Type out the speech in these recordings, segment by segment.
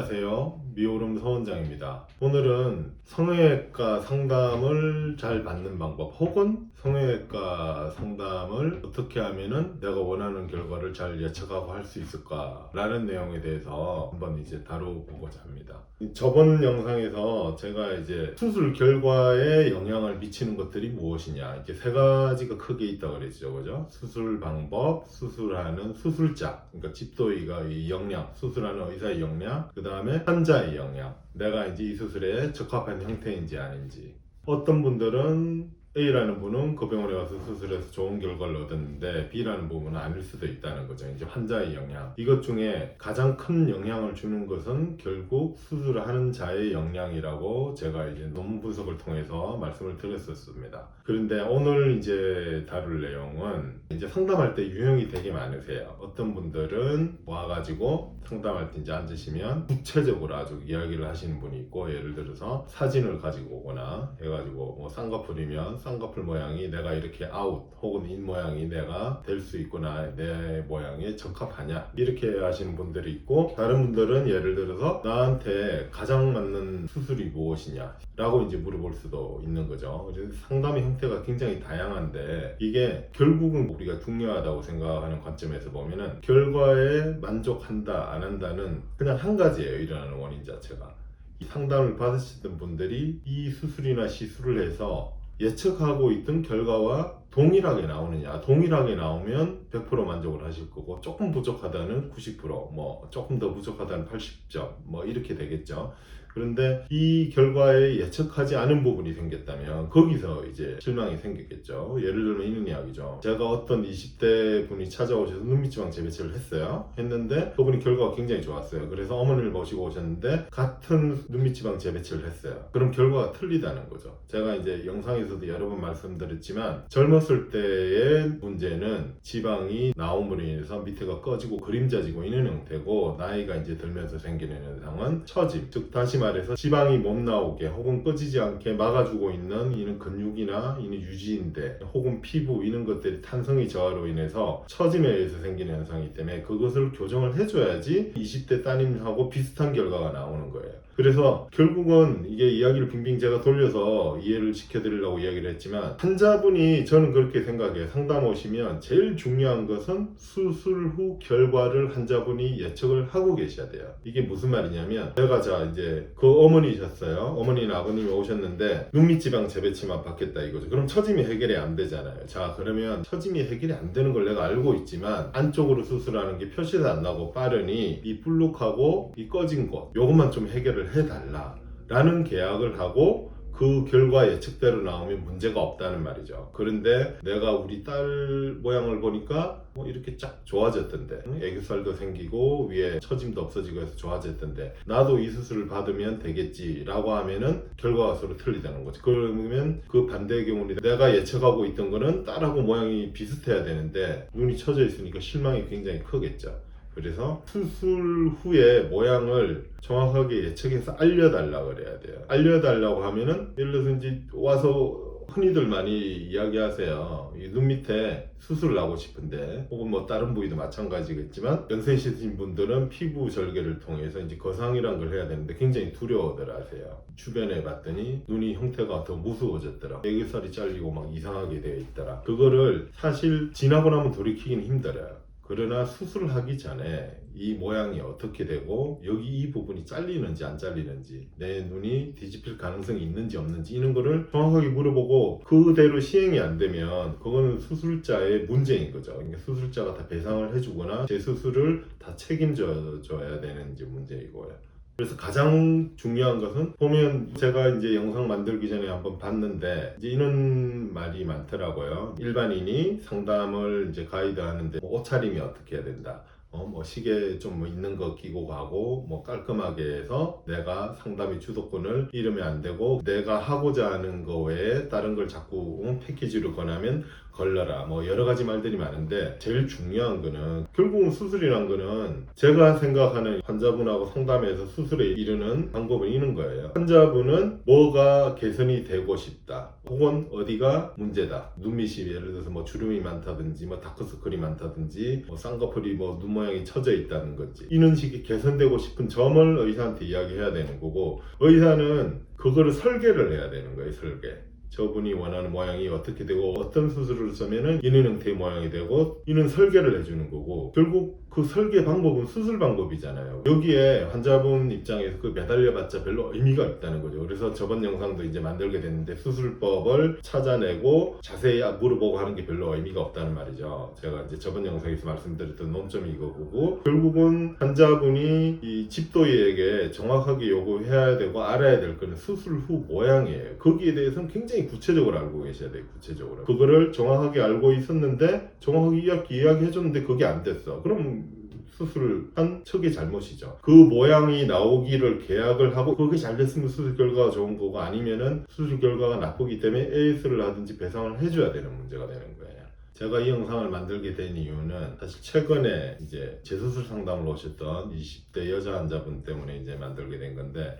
안녕하세요. 미오름 서원장입니다. 오늘은 성형외과 상담을 잘 받는 방법 혹은 성형외과 상담을 어떻게 하면은 내가 원하는 결과를 잘 예측하고 할 수 있을까라는 내용에 대해서 한번 이제 다뤄보고자 합니다. 저번 영상에서 제가 이제 수술 결과에 영향을 미치는 것들이 무엇이냐 이렇게 세 가지가 크게 있다고 그랬죠, 그죠? 수술 방법, 수술하는 수술자, 그러니까 집도의가 이 역량, 수술하는 의사의 역량, 그 다음에 환자 의 역량, 내가 이제 이 수술에 적합한 형태인지 아닌지. 어떤 분들은 A라는 분은 그 병원에 가서 수술해서 좋은 결과를 얻었는데 B라는 부분은 아닐 수도 있다는 거죠. 이제 환자의 영향. 이것 중에 가장 큰 영향을 주는 것은 결국 수술을 하는 자의 역량이라고 제가 이제 논문 분석을 통해서 말씀을 드렸었습니다. 그런데 오늘 이제 다룰 내용은 이제 상담할 때 유형이 되게 많으세요. 어떤 분들은 와가지고 상담할 때 이제 앉으시면 구체적으로 아주 이야기를 하시는 분이 있고 예를 들어서 사진을 가지고 오거나 해가지고 뭐 쌍꺼풀이면 쌍꺼풀 모양이 내가 이렇게 아웃 혹은 인 모양이 내가 될 수 있구나 내 모양에 적합하냐 이렇게 하시는 분들이 있고 다른 분들은 예를 들어서 나한테 가장 맞는 수술이 무엇이냐 라고 이제 물어볼 수도 있는 거죠. 상담의 형태가 굉장히 다양한데 이게 결국은 우리가 중요하다고 생각하는 관점에서 보면은 결과에 만족한다 안 한다는 그냥 한 가지예요 일어나는 원인 자체가. 이 상담을 받으시던 분들이 이 수술이나 시술을 해서 예측하고 있던 결과와 동일하게 나오느냐. 동일하게 나오면 100% 만족을 하실 거고 조금 부족하다는 90%뭐 조금 더 부족하다는 80점 뭐 이렇게 되겠죠 그런데 이 결과에 예측하지 않은 부분이 생겼다면 거기서 이제 실망이 생겼겠죠. 예를 들면 이런 이야기죠. 제가 어떤 20대 분이 찾아오셔서 눈밑지방 재배치를 했어요. 했는데 그분이 결과가 굉장히 좋았어요. 그래서 어머니를 모시고 오셨는데 같은 눈밑지방 재배치를 했어요. 그럼 결과가 틀리다는 거죠. 제가 이제 영상에서도 여러 번 말씀드렸지만 젊었을 때의 문제는 지방이 나옴으로 인해서 밑에가 꺼지고 그림자지고 있는 형태고 나이가 이제 들면서 생기는 현상은 처짐, 즉 다시 말해서 지방이 못 나오게 혹은 꺼지지 않게 막아주고 있는 이는 근육이나 이는 유지인대 혹은 피부 이런 것들이 탄성의 저하로 인해서 처짐에 의해서 생기는 현상이기 때문에 그것을 교정을 해줘야지 20대 따님하고 비슷한 결과가 나오는 거예요. 그래서 결국은 이게 이야기를 빙빙 제가 돌려서 이해를 시켜드리려고 이야기를 했지만 환자분이 저는 그렇게 생각해요. 상담 오시면 제일 중요한 것은 수술 후 결과를 환자분이 예측을 하고 계셔야 돼요. 이게 무슨 말이냐면 내가 자 이제 그 어머니셨어요. 어머니나 아버님이 오셨는데 눈밑지방 재배치만 받겠다 이거죠. 그럼 처짐이 해결이 안 되잖아요. 자 그러면 처짐이 해결이 안 되는 걸 내가 알고 있지만 안쪽으로 수술하는 게 표시도 안 나고 빠르니 이 볼록하고 이 꺼진 곳 요것만 좀 해결을 해달라 라는 계약을 하고 그 결과 예측대로 나오면 문제가 없다는 말이죠. 그런데 내가 우리 딸 모양을 보니까 뭐 이렇게 쫙 좋아졌던데 응? 애교살도 생기고 위에 처짐도 없어지고 해서 좋아졌던데 나도 이 수술을 받으면 되겠지라고 하면은 결과가 서로 틀리다는 거죠. 그러면 그 반대의 경우는 내가 예측하고 있던 거는 딸하고 모양이 비슷해야 되는데 눈이 처져 있으니까 실망이 굉장히 크겠죠. 그래서 수술 후에 모양을 정확하게 예측해서 알려달라 그래야 돼요. 알려달라고 하면은 예를 들어서 이제 와서 흔히들 많이 이야기하세요. 이눈 밑에 수술을 하고 싶은데 혹은 뭐 다른 부위도 마찬가지겠지만 연세 있으신 분들은 피부 절개를 통해서 이제 거상이란 걸 해야 되는데 굉장히 두려워들 하세요. 주변에 봤더니 눈이 형태가 더 무서워졌더라. 애교살이 잘리고 막 이상하게 되어 있더라. 그거를 사실 지나고 나면 돌이키긴 힘들어요. 그러나 수술하기 전에 이 모양이 어떻게 되고 여기 이 부분이 잘리는지 안 잘리는지 내 눈이 뒤집힐 가능성이 있는지 없는지 이런 거를 정확하게 물어보고 그대로 시행이 안 되면 그거는 수술자의 문제인 거죠. 그러니까 수술자가 다 배상을 해주거나 제 수술을 다 책임져 줘야 되는 문제이고요. 그래서 가장 중요한 것은 보면 제가 이제 영상 만들기 전에 한번 봤는데 이제 이런 말이 많더라고요. 일반인이 상담을 이제 가이드 하는데 뭐 옷차림이 어떻게 해야 된다. 어, 뭐 시계 좀뭐 있는 거 끼고 가고 뭐 깔끔하게 해서 내가 상담의 주도권을 잃으면 안 되고 내가 하고자 하는 거 외에 다른 걸 자꾸 응, 패키지로 권하면 걸러라. 뭐 여러 가지 말들이 많은데 제일 중요한 거는 결국은 수술이란 거는 제가 생각하는 환자분하고 상담해서 수술에 이르는 방법은 이런 거예요. 환자분은 뭐가 개선이 되고 싶다. 혹은 어디가 문제다. 눈밑이 예를 들어서 뭐 주름이 많다든지 뭐 다크서클이 많다든지 뭐 쌍꺼풀이 뭐 눈 모양이 처져 있다는 거지. 이는식이 개선되고 싶은 점을 의사한테 이야기해야 되는 거고 의사는 그거를 설계를 해야 되는 거예요. 설계. 저분이 원하는 모양이 어떻게 되고 어떤 수술을 쓰면은 이는 형태의 모양이 되고 이는 설계를 해주는 거고 결국 그 설계 방법은 수술 방법이잖아요. 여기에 환자분 입장에서 그 매달려봤자 별로 의미가 없다는 거죠. 그래서 저번 영상도 이제 만들게 됐는데 수술법을 찾아내고 자세히 물어보고 하는 게 별로 의미가 없다는 말이죠. 제가 이제 저번 영상에서 말씀드렸던 논점이 이거고 결국은 환자분이 이 집도의에게 정확하게 요구해야 되고 알아야 될 거는 수술 후 모양이에요. 거기에 대해서는 굉장히 구체적으로 알고 계셔야 돼요. 구체적으로. 그거를 정확하게 알고 있었는데 정확하게 이야기, 이야기 해줬는데 그게 안 됐어. 그럼 수술을 한 척의 잘못이죠. 그 모양이 나오기를 계약을 하고 그게 잘 됐으면 수술 결과가 좋은 거고 아니면은 수술 결과가 나쁘기 때문에 AS를 하든지 배상을 해줘야 되는 문제가 되는 거예요. 제가 이 영상을 만들게 된 이유는 사실 최근에 이제 재수술 상담을 오셨던 20대 여자 환자분 때문에 이제 만들게 된 건데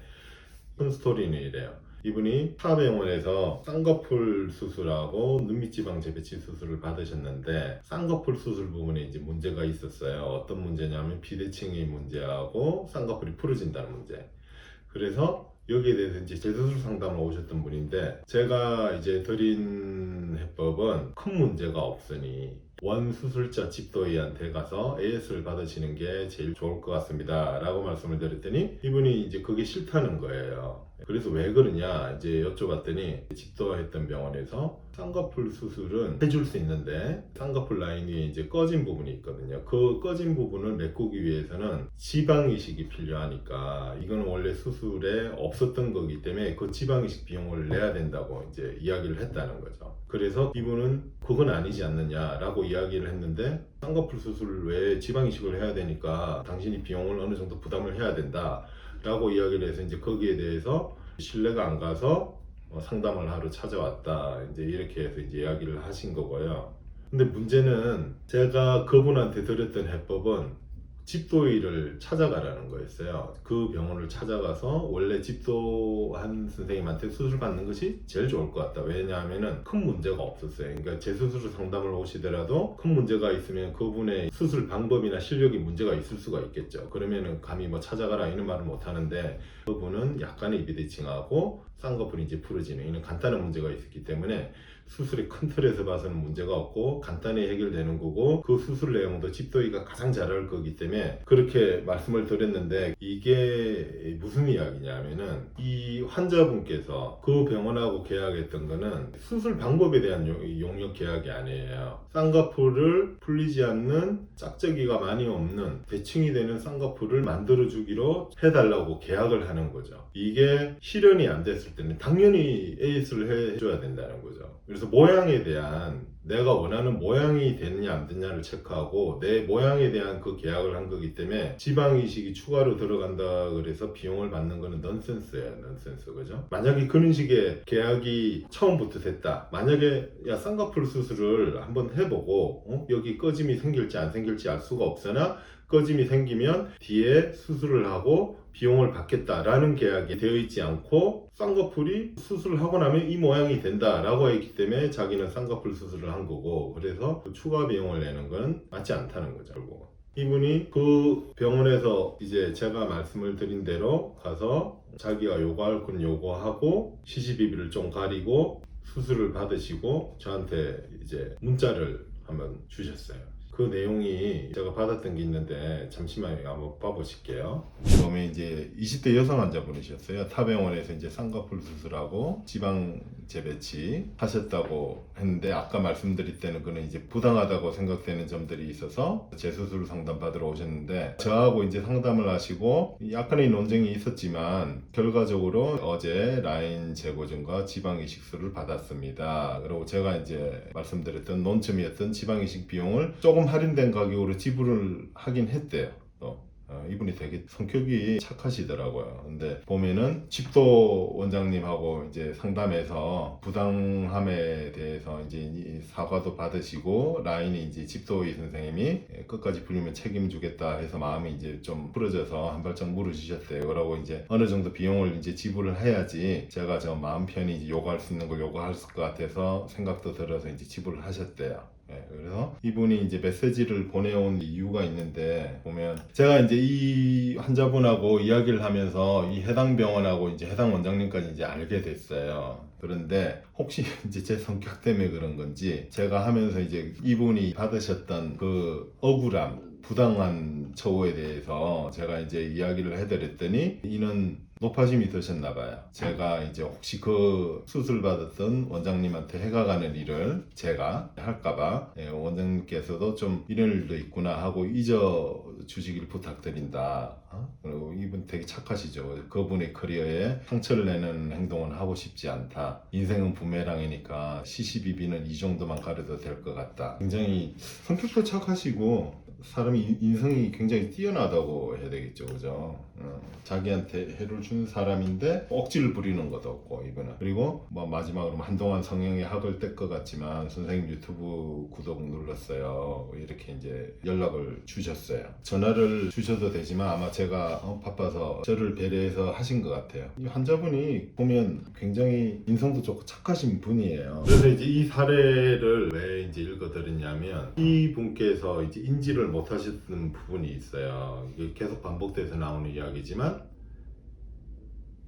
큰 스토리는 이래요. 이분이 타병원에서 쌍꺼풀 수술하고 눈밑지방 재배치 수술을 받으셨는데 쌍꺼풀 수술 부분에 이제 문제가 있었어요. 어떤 문제냐면 비대칭의 문제하고 쌍꺼풀이 풀어진다는 문제. 그래서 여기에 대해서 이제 재수술 상담을 오셨던 분인데 제가 이제 드린 해법은 큰 문제가 없으니 원 수술자 집도의한테 가서 AS를 받으시는 게 제일 좋을 것 같습니다. 라고 말씀을 드렸더니 이분이 이제 그게 싫다는 거예요. 그래서 왜 그러냐 이제 여쭤봤더니 집도했던 병원에서 쌍꺼풀 수술은 해줄 수 있는데 쌍꺼풀 라인 위에 이제 꺼진 부분이 있거든요. 그 꺼진 부분을 메꾸기 위해서는 지방 이식이 필요하니까 이거는 원래 수술에 없었던 거기 때문에 그 지방 이식 비용을 내야 된다고 이제 이야기를 했다는 거죠. 그래서 이분은 그건 아니지 않느냐 라고 이야기를 했는데 쌍꺼풀 수술 외에 지방 이식을 해야 되니까 당신이 비용을 어느 정도 부담을 해야 된다 라고 이야기를 해서 이제 거기에 대해서 신뢰가 안 가서 어, 상담을 하러 찾아왔다. 이제 이렇게 해서 이제 이야기를 하신 거고요. 근데 문제는 제가 그분한테 드렸던 해법은 집도의를 찾아가라는 거였어요. 그 병원을 찾아가서 원래 집도한 선생님한테 수술 받는 것이 제일 좋을 것 같다. 왜냐하면은 큰 문제가 없었어요. 그러니까 재수술 상담을 오시더라도 큰 문제가 있으면 그분의 수술 방법이나 실력이 문제가 있을 수가 있겠죠. 그러면은 감히 뭐 찾아가라 이런 말을 못 하는데 그분은 약간의 비대칭하고 쌍꺼풀이 이제 풀어지는 이런 간단한 문제가 있었기 때문에 수술의 큰 틀에서 봐서는 문제가 없고 간단히 해결되는 거고 그 수술 내용도 집도의가 가장 잘알 거기 때문에 그렇게 말씀을 드렸는데 이게 무슨 이야기냐면은 이 환자분께서 그 병원하고 계약했던 거는 수술 방법에 대한 용- 용역 계약이 아니에요. 쌍꺼풀을 풀리지 않는 짝짝이가 많이 없는 대칭이 되는 쌍꺼풀을 만들어 주기로 해달라고 계약을 하는 거죠. 이게 실현이 안 됐을 때는 당연히 AS를 해줘야 된다는 거죠. 그래서 모양에 대한 내가 원하는 모양이 되느냐 안 되느냐를 체크하고 내 모양에 대한 그 계약을 한 거기 때문에 지방 이식이 추가로 들어간다 그래서 비용을 받는 거는 넌센스예요 넌센스 그죠? 만약에 그런 식의 계약이 처음부터 됐다. 만약에 야 쌍꺼풀 수술을 한번 해보고 어? 여기 꺼짐이 생길지 안 생길지 알 수가 없으나 꺼짐이 생기면 뒤에 수술을 하고 비용을 받겠다라는 계약이 되어 있지 않고 쌍꺼풀이 수술을 하고 나면 이 모양이 된다라고 했기 때문에 자기는 쌍꺼풀 수술을 한 거고 그래서 그 추가 비용을 내는 건 맞지 않다는 거죠 결국은. 이분이 그 병원에서 이제 제가 말씀을 드린 대로 가서 자기가 요구할 건 요구하고 시시비비를 좀 가리고 수술을 받으시고 저한테 이제 문자를 한번 주셨어요. 그 내용이 제가 받았던 게 있는데 잠시만 한번 봐보실게요. 처음에 이제 20대 여성 환자분이셨어요. 타병원에서 이제 쌍꺼풀 수술하고 지방 재배치 하셨다고 했는데 아까 말씀드릴 때는 그는 이제 부당하다고 생각되는 점들이 있어서 재수술 상담 받으러 오셨는데 저하고 이제 상담을 하시고 약간의 논쟁이 있었지만 결과적으로 어제 라인 제거증과 지방 이식술을 받았습니다. 그리고 제가 이제 말씀드렸던 논점이었던 지방 이식 비용을 조금 할인된 가격으로 지불을 하긴 했대요. 또. 어, 이분이 되게 성격이 착하시더라고요. 근데 보면은 집도 원장님하고 이제 상담해서 부당함에 대해서 이제 이 사과도 받으시고 라인이 이제 집도의 선생님이 끝까지 불리면 책임주겠다 해서 마음이 이제 좀 풀어져서 한 발짝 물어주셨대요. 그러고 이제 어느 정도 비용을 이제 지불을 해야지 제가 저 마음 편히 요구할 수 있는 걸 요구할 것 같아서 생각도 들어서 이제 지불을 하셨대요. 예, 그래서 이분이 이제 메시지를 보내온 이유가 있는데 보면 제가 이제 이 환자분하고 이야기를 하면서 이 해당 병원하고 이제 해당 원장님까지 이제 알게 됐어요. 그런데 혹시 이제 제 성격 때문에 그런 건지 제가 하면서 이제 이분이 받으셨던 그 억울함, 부당한 처우에 대해서 제가 이제 이야기를 해드렸더니 이는 높아짐이 드셨나 봐요. 제가 이제 혹시 그 수술 받았던 원장님한테 해가 가는 일을 제가 할까봐 예, 원장님께서도 좀 이런 일도 있구나 하고 잊어 주시길 부탁드린다. 어? 그리고 이분 되게 착하시죠. 그분의 커리어에 상처를 내는 행동은 하고 싶지 않다. 인생은 부메랑이니까 시시비비는 이 정도만 가려도 될 것 같다. 굉장히 성격도 착하시고 사람이 인- 인성이 굉장히 뛰어나다고 해야 되겠죠, 그죠? 어, 자기한테 해를 준 사람인데 억지를 부리는 것도 없고 이분은 그리고 뭐 마지막으로 한동안 성형의 학을 뗄 것 같지만 선생님 유튜브 구독 눌렀어요. 이렇게 이제 연락을 주셨어요. 전화를 주셔도 되지만 아마 제가 어, 바빠서 저를 배려해서 하신 것 같아요. 이 환자분이 보면 굉장히 인성도 좋고 착하신 분이에요. 그래서 이제 이 사례를 왜 이제 읽어드렸냐면 이 분께서 이제 인지를 못하셨던 부분이 있어요. 이게 계속 반복돼서 나오는 이야기지만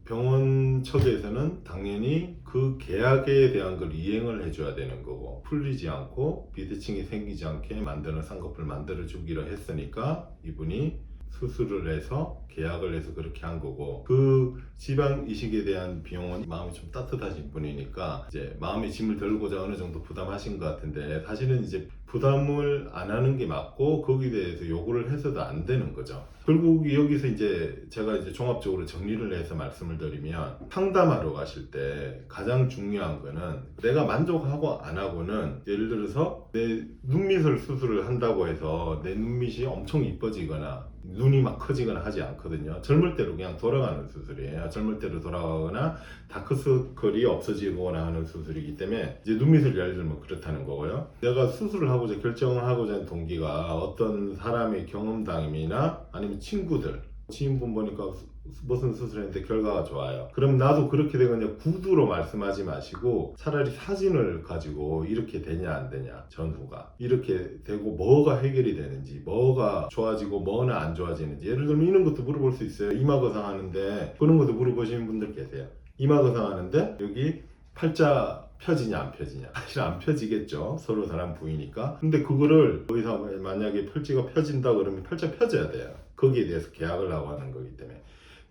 병원 측에서는 당연히 그 계약에 대한 걸 이행을 해줘야 되는 거고 풀리지 않고 비대칭이 생기지 않게 만드는 쌍꺼풀 만들어 주기로 했으니까 이분이 수술을 해서 계약을 해서 그렇게 한 거고 그 지방 이식에 대한 비용은 마음이 좀 따뜻하신 분이니까 이제 마음의 짐을 덜고자 어느 정도 부담하신 것 같은데 사실은 이제 부담을 안 하는 게 맞고 거기에 대해서 요구를 해서도 안 되는 거죠. 결국 여기서 이제 제가 이제 종합적으로 정리를 해서 말씀을 드리면 상담하러 가실 때 가장 중요한 거는 내가 만족하고 안 하고는 예를 들어서 내 눈밑을 수술을 한다고 해서 내 눈밑이 엄청 이뻐지거나 눈이 막 커지거나 하지 않거든요. 젊을 때로 그냥 돌아가는 수술이에요. 젊을 때로 돌아가거나 다크서클이 없어지거나 하는 수술이기 때문에 이제 눈밑을 예를 들면 그렇다는 거고요. 내가 수술을 하고 자 결정하고자 한 동기가 어떤 사람의 경험담이나 아니면 친구들 지인분 보니까 수- 무슨 수술했는데 결과가 좋아요. 그럼 나도 그렇게 되거든요. 구두로 말씀하지 마시고 차라리 사진을 가지고 이렇게 되냐 안 되냐 전후가 이렇게 되고 뭐가 해결이 되는지 뭐가 좋아지고 뭐는 안 좋아지는지 예를 들면 이런 것도 물어볼 수 있어요. 이마 거상 하는데 그런 것도 물어보시는 분들 계세요. 이마 거상 하는데 여기 팔자 펴지냐 안 펴지냐. 사실 안 펴지겠죠. 서로 사람 부위니까. 근데 그거를 거기서 만약에 팔찌가 펴진다 그러면 팔자 펴져야 돼요. 거기에 대해서 계약을 하고 하는 거기 때문에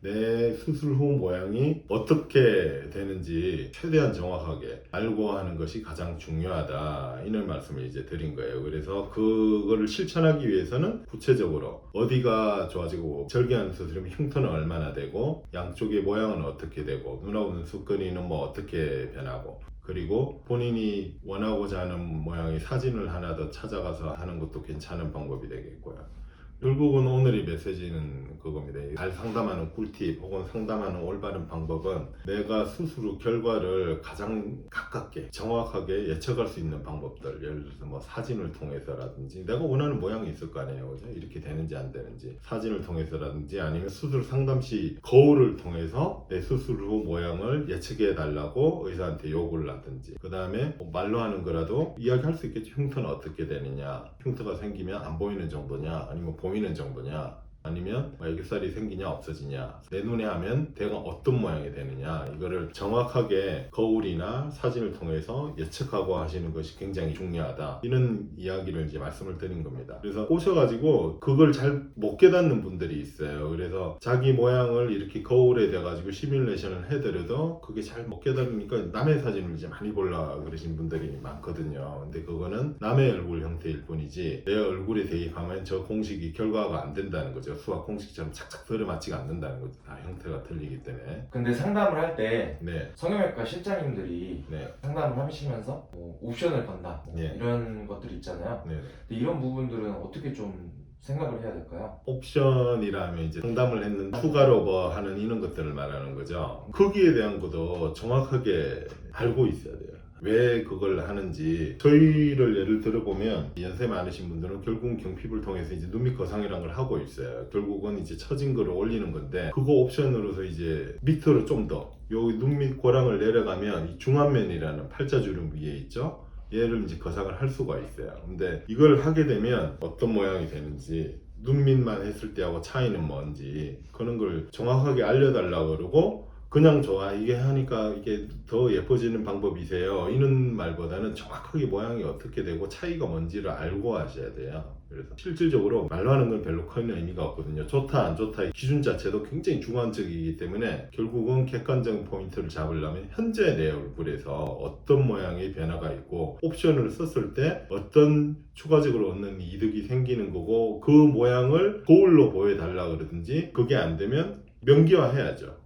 내 수술 후 모양이 어떻게 되는지 최대한 정확하게 알고 하는 것이 가장 중요하다 이런 말씀을 이제 드린 거예요 그래서 그거를 실천하기 위해서는 구체적으로 어디가 좋아지고 절개하는 수술이면 흉터는 얼마나 되고 양쪽의 모양은 어떻게 되고 눈하고 눈썹거리는 뭐 어떻게 변하고 그리고 본인이 원하고자 하는 모양의 사진을 하나 더 찾아가서 하는 것도 괜찮은 방법이 되겠고요. 결국은 오늘의 메시지는 그겁니다. 잘 상담하는 꿀팁 혹은 상담하는 올바른 방법은 내가 후 결과를 가장 가깝게 정확하게 예측할 수 있는 방법들. 예를 들어서 뭐 사진을 통해서라든지 내가 원하는 모양이 있을 거 아니에요. 그죠? 이렇게 되는지 안 되는지. 사진을 통해서라든지 아니면 수술 상담 시 거울을 통해서 내후 모양을 예측해 달라고 의사한테 요구를 하든지. 그 다음에 말로 하는 거라도 이야기할 수 있겠죠. 흉터는 어떻게 되느냐. 흉터가 생기면 안 보이는 정도냐. 아니면 보이 는 정도냐 아니면 뭐 애교살이 생기냐 없어지냐. 내 눈에 하면 대강 어떤 모양이 되느냐. 이거를 정확하게 거울이나 사진을 통해서 예측하고 하시는 것이 굉장히 중요하다. 이런 이야기를 이제 말씀을 드린 겁니다. 그래서 오셔가지고 그걸 잘 못 깨닫는 분들이 있어요. 그래서 자기 모양을 이렇게 거울에 대가지고 시뮬레이션을 해드려도 그게 잘 못 깨달으니까 남의 사진을 이제 많이 보려 그러신 분들이 많거든요. 근데 그거는 남의 얼굴 형태일 뿐이지 내 얼굴에 대입하면 저 공식이 결과가 안 된다는 거죠 수학 공식처럼 착착 들어맞지가 않는다는 거죠 다 형태가 틀리기 때문에 근데 상담을 할 때 네 성형외과 실장님들이 네, 상담을 하시면서 뭐 옵션을 건다 뭐 예. 이런 것들이 있잖아요. 네. 근데 이런 부분들은 어떻게 좀 생각을 해야 될까요? 옵션이라면 이제 상담을 했는데 추가로 뭐 하는 이런 것들을 말하는 거죠. 거기에 대한 것도 정확하게 알고 있어야 돼요. 왜 그걸 하는지 저희를 예를 들어보면 연세 많으신 분들은 결국은 경피부를 통해서 이제 눈밑 거상이라는 걸 하고 있어요. 결국은 이제 처진 거를 올리는 건데 그거 옵션으로서 이제 밑으로 좀 더 여기 눈밑 고랑을 내려가면 이 중안면이라는 팔자주름 위에 있죠. 얘를 이제 거상을 할 수가 있어요. 근데 이걸 하게 되면 어떤 모양이 되는지 눈밑만 했을 때하고 차이는 뭔지 그런 걸 정확하게 알려달라 그러고 그냥 좋아. 이게 하니까 이게 더 예뻐지는 방법이세요. 이런 말보다는 정확하게 모양이 어떻게 되고 차이가 뭔지를 알고 하셔야 돼요. 그래서 실질적으로 말로 하는 건 별로 큰 의미가 없거든요. 좋다 안 좋다의 기준 자체도 굉장히 주관적이기 때문에 결국은 객관적 포인트를 잡으려면 현재 내 얼굴에서 어떤 모양의 변화가 있고 옵션을 썼을 때 어떤 추가적으로 얻는 이득이 생기는 거고 그 모양을 거울로 보여달라 그러든지 그게 안 되면 명기화 해야죠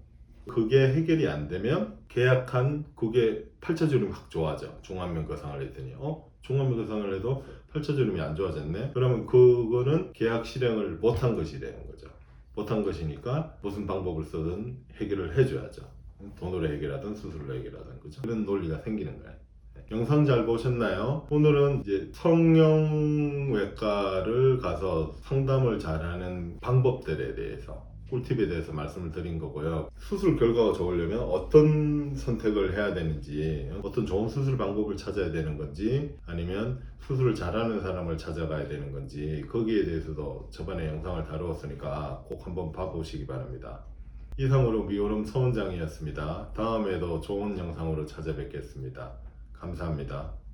그게 해결이 안 되면 계약한 그게 팔자주름이 확 좋아져. 중안면 거상을 했더니. 어? 중안면 거상을 해도 팔자주름이 안 좋아졌네? 그러면 그거는 계약 실행을 못한 것이 되는 거죠. 못한 것이니까 무슨 방법을 쓰든 해결을 해줘야죠. 돈으로 해결하든 수술로 해결하든 그죠? 그런 논리가 생기는 거예요 영상 잘 보셨나요? 오늘은 이제 성형외과를 가서 상담을 잘하는 방법들에 대해서 꿀팁에 대해서 말씀을 드린 거고요. 수술 결과가 좋으려면 어떤 선택을 해야 되는지, 어떤 좋은 수술 방법을 찾아야 되는 건지, 아니면 수술을 잘하는 사람을 찾아가야 되는 건지, 거기에 대해서도 저번에 영상을 다루었으니까 꼭 한번 봐보시기 바랍니다. 이상으로 미오름 서원장이었습니다. 다음에도 좋은 영상으로 찾아뵙겠습니다. 감사합니다.